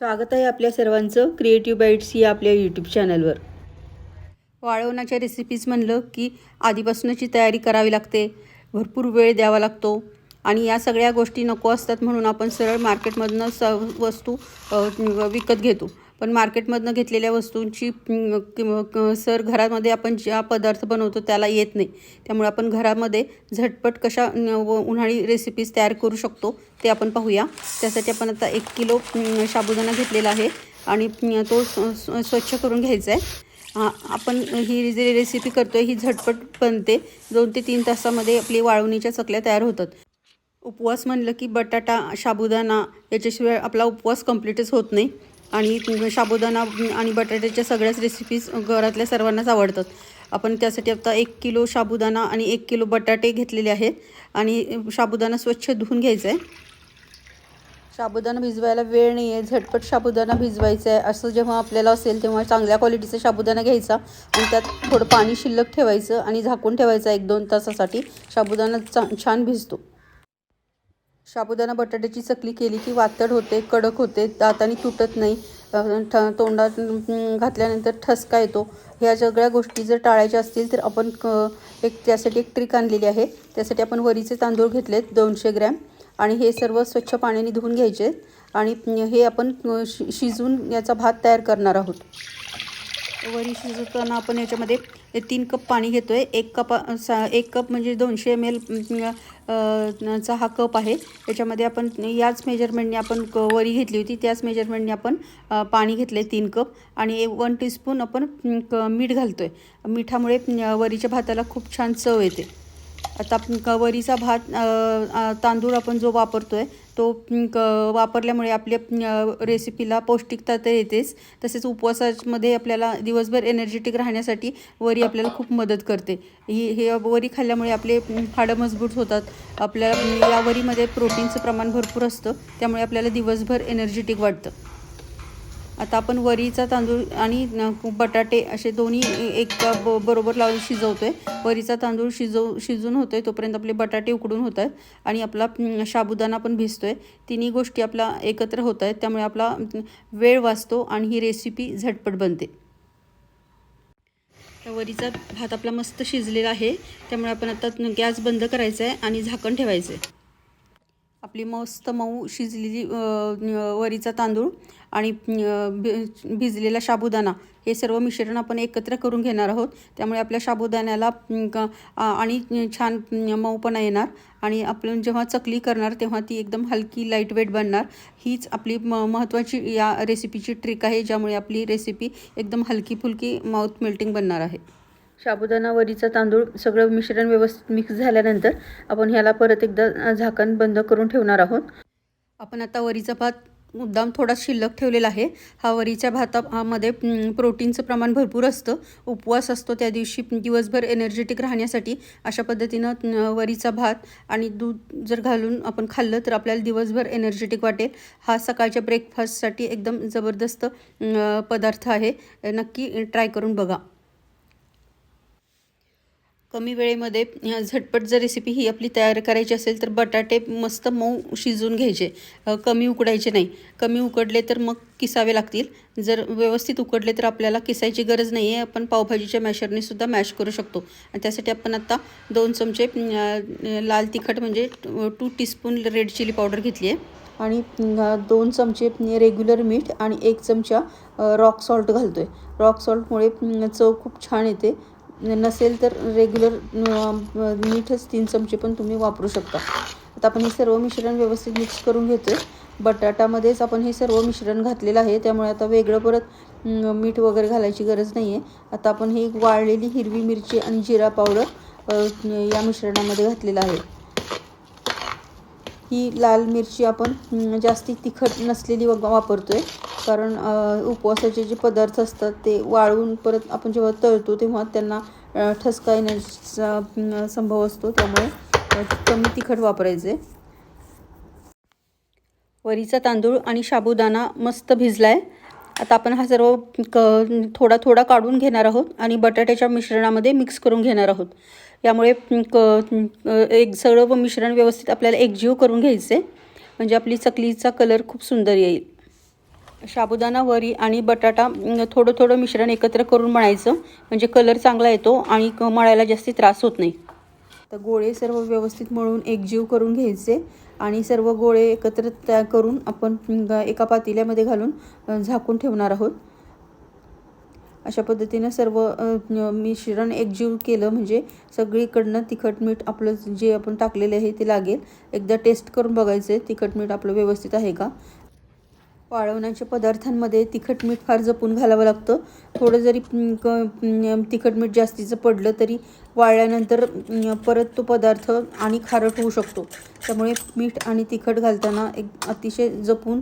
स्वागत आहे आपल्या सर्वांचं क्रिएटिव्ह बाईट्स या आपल्या यूट्यूब चॅनलवर वाळवणाच्या रेसिपीज म्हणलं की आधीपासूनची तयारी करावी लागते. भरपूर वेळ द्यावा लागतो. आणि या सगळ्या गोष्टी नको असतात म्हणून आपण सरळ मार्केटमधनं स वस्तू विकत घेतो. पण मार्केटमधनं घेतलेल्या वस्तूंची किंवा सर घरामध्ये आपण ज्या पदार्थ बनवतो त्याला येत नाही. त्यामुळे आपण घरामध्ये झटपट कशा व उन्हाळी रेसिपीज तयार करू शकतो ते आपण पाहूया. त्यासाठी आपण आता एक किलो साबुदाणा घेतलेला आहे आणि तो स्व- स्व- स्वच्छ करून घ्यायचा आहे. आपण ही जी रेसिपी करतो आहे ही झटपट बनते. दोन ते तीन तासामध्ये आपली वाळवणीच्या चकल्या तयार होतात. उपवास म्हणलं की बटाटा साबुदाणा याच्याशिवाय आपला उपवास कंप्लीटच होत नाही. आणि साबुदाणा आणि बटाट्याच्या सगळ्याच रेसिपीज घरातल्या सर्वांनाच आवडतात. आपण त्यासाठी आता एक किलो साबुदाणा आणि एक किलो बटाटे घेतलेले आहेत. आणि साबुदाणा स्वच्छ धुवून घ्यायचा आहे साबुदाणा भिजवायला वेळ नाही आहे झटपट साबुदाणा भिजवायचा आहे असं जेव्हा आपल्याला असेल तेव्हा चांगल्या क्वालिटीचा साबुदाणा घ्यायचा. आणि त्यात थोडं पाणी शिल्लक ठेवायचं आणि झाकून ठेवायचं एक दोन तासासाठी. साबुदाणा चा छान भिजतो. साबुदाणा बटाट्याची चकली केली की वातड होते कडक होते दाताने तुटत नाही. ठ तोंडात घातल्यानंतर ठसका येतो. ह्या सगळ्या गोष्टी जर टाळायच्या असतील तर आपण क एक त्यासाठी एक ट्रिक आणलेली आहे. त्यासाठी आपण वरीचे तांदूळ घेतलेत दोनशे ग्रॅम. आणि हे सर्व स्वच्छ पाण्याने धुवून घ्यायचे. आणि हे आपण शि शिजवून याचा भात तयार करणार आहोत. वरी शिजवताना आपण याच्यामध्ये तीन कप पाणी घेतो आहे एक कप सा एक कप म्हणजे दोनशे एम एल चा हा कप आहे. याच्यामध्ये आपण याच मेजरमेंटने आपण क वरी घेतली होती. त्याच मेजरमेंटने आपण पाणी घेतलं आहे तीन कप. आणि वन टीस्पून आपण क मीठ घालतो आहे मिठामुळे वरीच्या भाताला खूप छान चव येते. आता आपण वरीचा भात तांदूळ आपण जो वापरतो आहे तो क वापरल्यामुळे आपल्या रेसिपीला पौष्टिकता तर येतेच. तसेच उपवासामध्ये आपल्याला दिवसभर एनर्जेटिक राहण्यासाठी वरी आपल्याला खूप मदत करते. ही हे वरी खाल्ल्यामुळे आपले हाडं मजबूत होतात. आपल्या या वरीमध्ये प्रोटीनचं प्रमाण भरपूर असतं. त्यामुळे आपल्याला दिवसभर एनर्जेटिक वाटतं. आता आपण वरीचा तांदूळ आणि बटाटे असे दोन्ही एक ब बरोबर लावून शिजवतो आहे वरीचा तांदूळ शिजव शिजून होतो आहे तोपर्यंत आपले बटाटे उकडून होत आहेत आणि आपला साबुदाणा पण भिजतो आहे तिन्ही गोष्टी आपला एकत्र होत आहेत त्यामुळे आपला वेळ वाचतो आणि ही रेसिपी झटपट बनते. तर वरीचा भात आपला मस्त शिजलेला आहे त्यामुळे आपण आता गॅस बंद करायचा आहे आणि झाकण ठेवायचं आहे आपली मस्त मऊ शिजलेली वरीचा तांदूळ आणि भि- भिजलेला साबुदाणा हे सर्व मिश्रण आपण एकत्र करून घेणार आहोत. त्यामुळे आपल्या साबुदाण्याला आणि छान मऊपणा येणार. आणि आपण जेव्हा चकली करणार तेव्हा ती एकदम हलकी लाइट वेट बनणार. हीच आपली म महत्त्वाची या रेसिपीची ट्रिक आहे ज्यामुळे आपली रेसिपी एकदम हलकी फुलकी माउथ मेल्टिंग बनणार आहे. साबुदाणा वरीचा तांदूळ सगळं मिश्रण व्यवस्थित मिक्स झाल्यानंतर आपण ह्याला परत एकदा झाकण बंद करून ठेवणार आहोत. आपण आता वरीचा भात मुद्दाम थोडा शिल्लक ठेवलेला आहे. हा वरीच्या भातामध्ये प्रोटीनचं प्रमाण भरपूर असतं. उपवास असतो त्या दिवशी. दिवसभर एनर्जेटिक राहण्यासाठी अशा पद्धतीनं वरीचा भात आणि दूध जर घालून आपण खाल्लं तर आपल्याला दिवसभर एनर्जेटिक वाटेल. हा सकाळच्या ब्रेकफास्टसाठी एकदम जबरदस्त पदार्थ आहे. नक्की ट्राय करून बघा. कमी वेळेमध्ये झटपट जर रेसिपी ही आपली तयार करायची असेल तर बटाटे मस्त मऊ शिजवून घ्यायचे. कमी उकडायचे नाही. कमी उकडले तर मग किसावे लागतील. जर व्यवस्थित उकडले तर आपल्याला किसायची गरज नाही आहे आपण पावभाजीच्या मॅशरनेसुद्धा मॅश करू शकतो. आणि त्यासाठी आपण आत्ता दोन चमचे लाल तिखट म्हणजे two teaspoon red chilli powder घेतली आहे आणि दोन चमचे रेग्युलर मीठ आणि एक चमचा रॉक सॉल्ट घालतो आहे रॉक सॉल्टमुळे चव खूप छान येते. नसेल तर रेग्युलर मीठच तीन चमचे पण तुम्ही वापरू शकता. आता आपण हे सर्व मिश्रण व्यवस्थित मिक्स करून घेतो आहे बटाटामध्येच आपण हे सर्व मिश्रण घातलेलं आहे. त्यामुळे आता वेगळं परत मीठ वगैरे घालायची गरज नाही आहे आता आपण ही वाळलेली हिरवी मिरची आणि जिरा पावडर या मिश्रणामध्ये घातलेलं आहे. ही लाल मिरची आपण जास्ती तिखट नसलेली वग वापरतो आहे कारण उपवासाचे जे पदार्थ असतात ते वाळवून परत आपण जेव्हा तळतो तेव्हा त्यांना ठसका येण्याचा संभव असतो. त्यामुळे कमी तिखट वापरायचे. वरीचा तांदूळ आणि साबुदाणा मस्त भिजला आहे आता आपण हा सर्व क थोडा थोडा काढून घेणार आहोत आणि बटाट्याच्या मिश्रणामध्ये मिक्स करून घेणार आहोत. यामुळे क एक सर्व मिश्रण व्यवस्थित आपल्याला एकजीव करून घ्यायचे. म्हणजे आपली चकलीचा कलर खूप सुंदर येईल. साबुदाणा वरी आणि बटाटा थोडं थोडं मिश्रण एकत्र करून म्हणायचं म्हणजे कलर चांगला येतो आणि क- मळायला जास्ती त्रास होत नाही. तर गोळे सर्व व्यवस्थित मळून एकजीव करून घ्यायचे आणि सर्व गोळे एकत्र तयार करून आपण एका पातेल्यामध्ये घालून झाकून ठेवणार आहोत. अशा पद्धतीनं सर्व मिश्रण एकजीव केलं म्हणजे सगळीकडनं तिखट मीठ आपलं जे आपण टाकलेलं आहे ते लागेल. एकदा टेस्ट करून बघायचं आहे तिखट मीठ आपलं व्यवस्थित आहे का? वाळवण्याच्या पदार्थांमध्ये तिखट मीठ फार जपून घालावं लागतं. थोडं जरी क तिखट मीठ जास्तीचं पडलं तरी वाळल्यानंतर परत तो पदार्थ आणि खारट होऊ शकतो. त्यामुळे मीठ आणि तिखट घालताना एक अतिशय जपून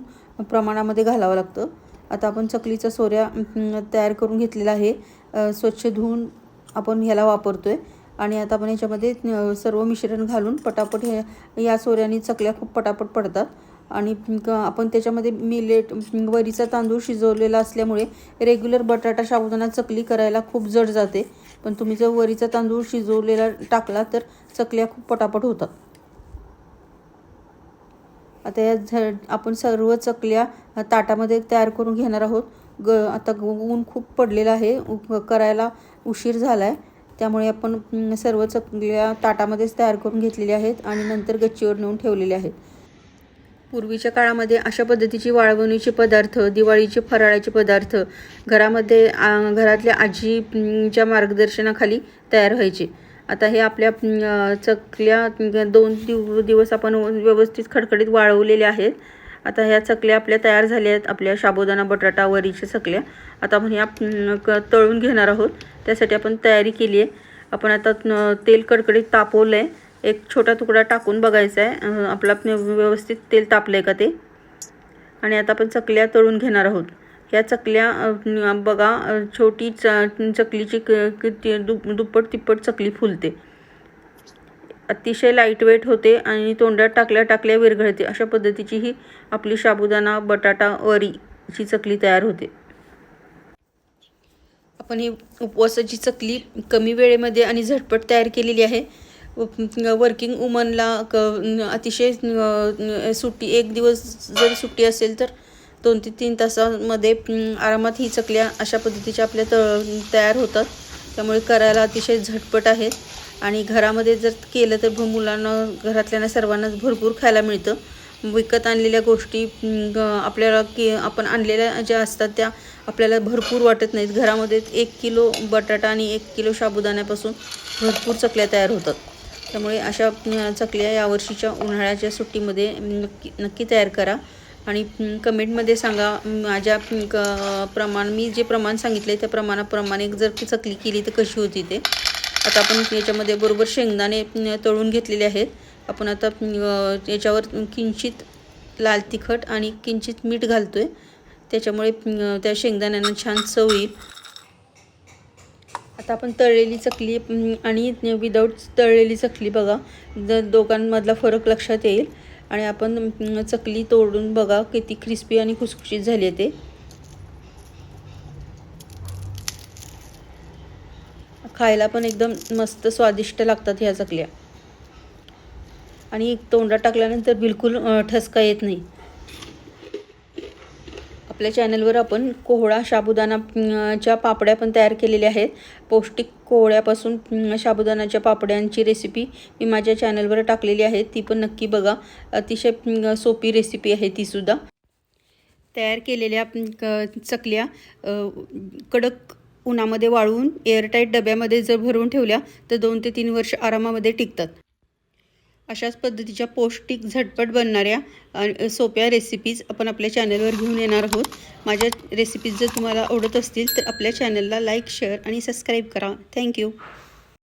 प्रमाणामध्ये घालावं लागतं. आता आपण चकलीचा सोऱ्या तयार करून घेतलेला आहे. स्वच्छ धुवून आपण ह्याला वापरतो आहे आणि आता आपण याच्यामध्ये सर्व मिश्रण घालून पटापट हे या सोऱ्याने चकल्या खूप पटापट पडतात. आणि क- आपण त्याच्यामध्ये मिलेट वरीचा तांदूळ शिजवलेला असल्यामुळे रेग्युलर बटाटा साबुदाणा चकली करायला खूप जड जाते. पण तुम्ही जर वरीचा तांदूळ शिजवलेला टाकला तर चकल्या खूप पटापट होतात. आता या झ आपण सर्व चकल्या ताटामध्ये तयार करून घेणार आहोत. ग आता ऊन खूप पडलेलं आहे. करायला उशीर झाला आहे त्यामुळे आपण सर्व चकल्या ताटामध्येच तयार करून घेतलेल्या आहेत आणि नंतर गच्चीवर नेऊन ठेवलेले आहेत. पूर्वीच्या काळामध्ये अशा पद्धतीची वाळवणीचे पदार्थ दिवाळीचे फराळाचे पदार्थ घरामध्ये घरातल्या आजीच्या मार्गदर्शनाखाली तयार व्हायचे. आता हे आपल्या चकल्या दोन दिव दिवस आपण व्यवस्थित खडखडीत वाळवलेल्या आहेत. आता ह्या चकल्या आपल्या तयार झाल्या आहेत आपल्या शाबुदाना बटाटा वरीच्या चकल्या. आता आपण ह्या क- तळून घेणार आहोत. त्यासाठी आपण तयारी केली आहे. आपण आता तेल कडकडीत तापवलं आहे एक छोटा तुकडा टाकून बघायचा आहे. आपला आपलं व्यवस्थित तेल तापलं आहे का ते? आणि आता आपण चकल्या तळून घेणार आहोत. ह्या चकल्या बघा छोटी च चकलीची किती दुप दुप्पट तिप्पट चकली फुलते. अतिशय लाइट वेट होते आणि तोंडात टाकल्या टाकल्या विरघळते. अशा पद्धतीची ही आपली साबुदाणा बटाटा वरीची चकली तयार होते. आपण ही उपवासाची चकली कमी वेळेमध्ये आणि झटपट तयार केलेली आहे. वर्किंग वुमनला क अतिशय सुट्टी एक दिवस जरी सुट्टी असेल तर दोन ते तीन तासामध्ये आरामात ही चकल्या अशा पद्धतीच्या आपल्या त तयार होतात. त्यामुळे करायला अतिशय झटपट आहेत आणि घरामध्ये जर केलं तर भ- मुलांना घरातल्यांना सर्वांनाच भरपूर खायला मिळतं. विकत आणलेल्या गोष्टी ग- आपल्याला की आपण आणलेल्या ज्या असतात त्या आपल्याला भरपूर वाटत नाहीत. घरामध्ये एक किलो बटाटा आणि एक किलो साबुदाण्यापासून भरपूर चकल्या तयार होतात. त्यामुळे अशा चकल्या यावर्षीच्या उन्हाळ्याच्या सुट्टीमध्ये नक्की नक्की तयार करा. आणि कमेंटमध्ये सांगा माझ्या क प्रमाण मी जे प्रमाण सांगितले त्या प्रमाणाप्रमाणे जर ती चकली केली तर कशी होती ते. आता आपण याच्यामध्ये बरोबर शेंगदाणे तळून घेतलेले आहेत. आपण आता याच्यावर किंचित लाल तिखट आणि किंचित मीठ घालतो आहे त्याच्यामुळे त्या शेंगदाण्यांना छान चव येईल. आता आपण तळलेली चकली आणि विदाऊट तळलेली चकली बघा. जर दोघांमधला फरक लक्षात येईल. आणि आपण चकली तोडून बघा किती क्रिस्पी आणि खुसखुशीत झाली आहे ते. खायला पण एकदम मस्त स्वादिष्ट लागतात ह्या चकल्या. आणि तोंडात टाकल्यानंतर बिलकुल ठसका येत नाही. आपल्या चॅनलवर आपण कोहळा साबुदाणा च्या पापड्या पण तयार केलेल्या आहेत. पौष्टिक कोहळ्यापासून अं, साबुदाणाच्या पापड्यांची रेसिपी मी माझ्या चॅनलवर टाकलेली आहे. ती पण नक्की बघा. अतिशय सोपी रेसिपी आहे तीसुद्धा तयार केलेल्या क- चकल्या कडक उन्हामध्ये वाळवून एअरटाईट डब्यामध्ये जर भरून ठेवल्या तर दोन ते तीन वर्ष आरामामध्ये टिकतात. अशाच पद्धतीच्या पौष्टिक झटपट बनणाऱ्या सोप्या रेसिपीज आपण आपल्या चॅनलवर घेऊन येणार आहोत. माझ्या रेसिपीज जर तुम्हाला आवडत असतील तर आपल्या चॅनलला लाईक शेअर आणि सबस्क्राईब करा. Thank you